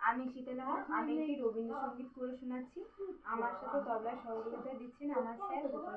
আমি শীতলা আমি একটি রবীন্দ্রসঙ্গীত করে শোনাচ্ছি। আমার সাথে তবলায় সহযোগিতা দিচ্ছেন আমার স্যার গোপাল